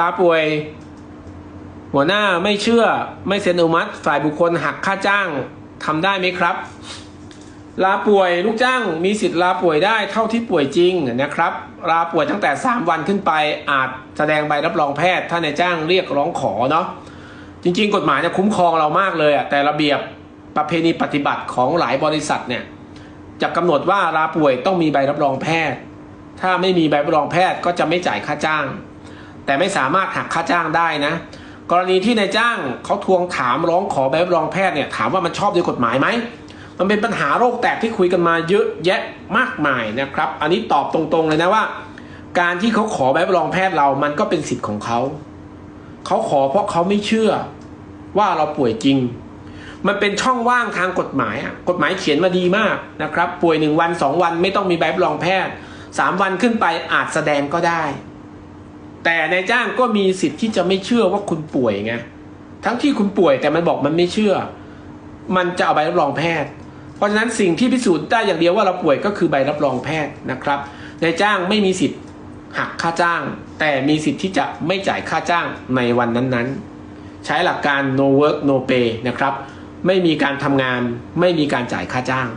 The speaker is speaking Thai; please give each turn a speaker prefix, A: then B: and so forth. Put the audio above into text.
A: ลาป่วย หัวหน้าไม่เชื่อไม่เซ็นอนุมัติ ฝ่ายบุคคลหักค่าจ้างทำได้ไหมครับ ลาป่วยลูกจ้างมีสิทธิ์ลาป่วยได้เท่าที่ป่วยจริงนะครับ ลาป่วยตั้งแต่ 3 วันขึ้นไปอาจแสดงใบรับรองแพทย์ ถ้านายจ้างเรียกร้องขอเนาะจริง ๆ กฎหมายจะคุ้มครองเรามากเลยอะแต่ระเบียบประเพณีปฏิบัติของหลายบริษัทเนี่ยจะกำหนดว่าลาป่วยต้องมีใบรับรองแพทย์ ถ้าไม่มีใบรับรองแพทย์ก็จะไม่จ่ายค่าจ้าง แต่ไม่สามารถหักค่าจ้างได้นะ กรณีที่นายจ้างเขาทวงถามร้องขอใบรับรองแพทย์เนี่ยถามว่ามันชอบด้วยกฎหมายไหมมันเป็นปัญหาโรคแตกที่คุยกันมาเยอะแยะมากมายนะครับ อันนี้ตอบตรงๆเลยนะว่า การที่เขาขอใบรับรองแพทย์เรามันก็เป็นสิทธิ์ของเขา เขาขอเพราะเขาไม่เชื่อว่าเราป่วยจริง มันเป็นช่องว่างทางกฎหมายอะกฎหมายเขียนมาดีมากนะครับ ป่วยหนึ่งวันสองวันไม่ต้องมีใบรับรองแพทย์สามวันขึ้นไปอาจแสดงก็ได้ แต่นายจ้างก็มีสิทธิ์ที่จะไม่เชื่อว่าคุณป่วยไงทั้งที่คุณป่วยแต่มันบอกมันไม่เชื่อ มันจะเอาใบรับรองแพทย์ เพราะฉะนั้นสิ่งที่พิสูจน์ได้อย่างเดียวว่าเราป่วยก็คือใบรับรองแพทย์นะครับนายจ้างไม่มีสิทธิ์หักค่าจ้าง แต่มีสิทธิ์ที่จะไม่จ่ายค่าจ้างในวันนั้นๆ ใช้หลักการ no work no pay นะครับ ไม่มีการทำงาน ไม่มีการจ่ายค่าจ้าง